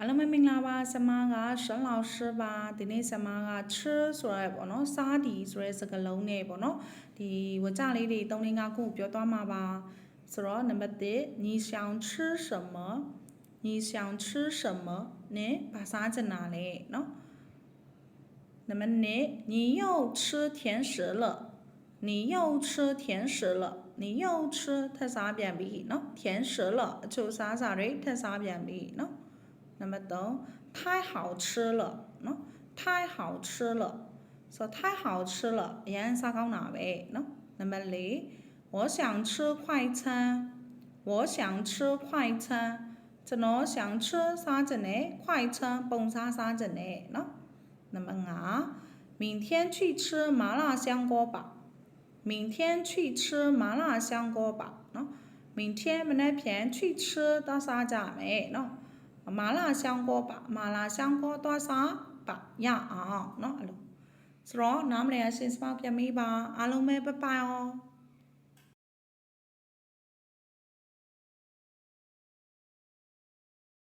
အားလုံးပဲမင်္ဂလာပါဆမကရှန်လောက်ရှိပါဒီနေ့ဆမက chill ဆိုရဲပေါ့နော်စားဒီဆိုရဲစကားလုံးနဲ့ပေါ့နော်ဒီဝကြလေးတွေ၃၅ခုပြောသွားမှာပါဆိုတော့နံပါတ်1ညီဆောင် chill 什么ညီဆောင် chill 什么နဲ့ဘာစားချင်တာလဲနော်နံပါတ်2你又吃甜食了你又吃甜食了你又吃ထပ်စားပြန်ပြီနော်甜食了အချို့စားစာတွေထပ်စားပြန်ပြီနော် 那么等太好吃了，喏，太好吃了，说太好吃了，人啥搞哪呗，喏，那么嘞，我想吃快餐，我想吃快餐，这喏想吃啥子呢？快餐，蹦啥啥子呢？喏，那么俺明天去吃麻辣香锅吧，明天去吃麻辣香锅吧，喏，明天我们偏去吃到啥家没？喏。 မာလာရှောင်းကောပါမာလာရှောင်းကောသွားစားပါရအောင်เนาะအဲ့လိုဆိုတော့နားမလည်ရရှင်းစပောက်ပြမေးပါအားလုံးပဲပပအောင်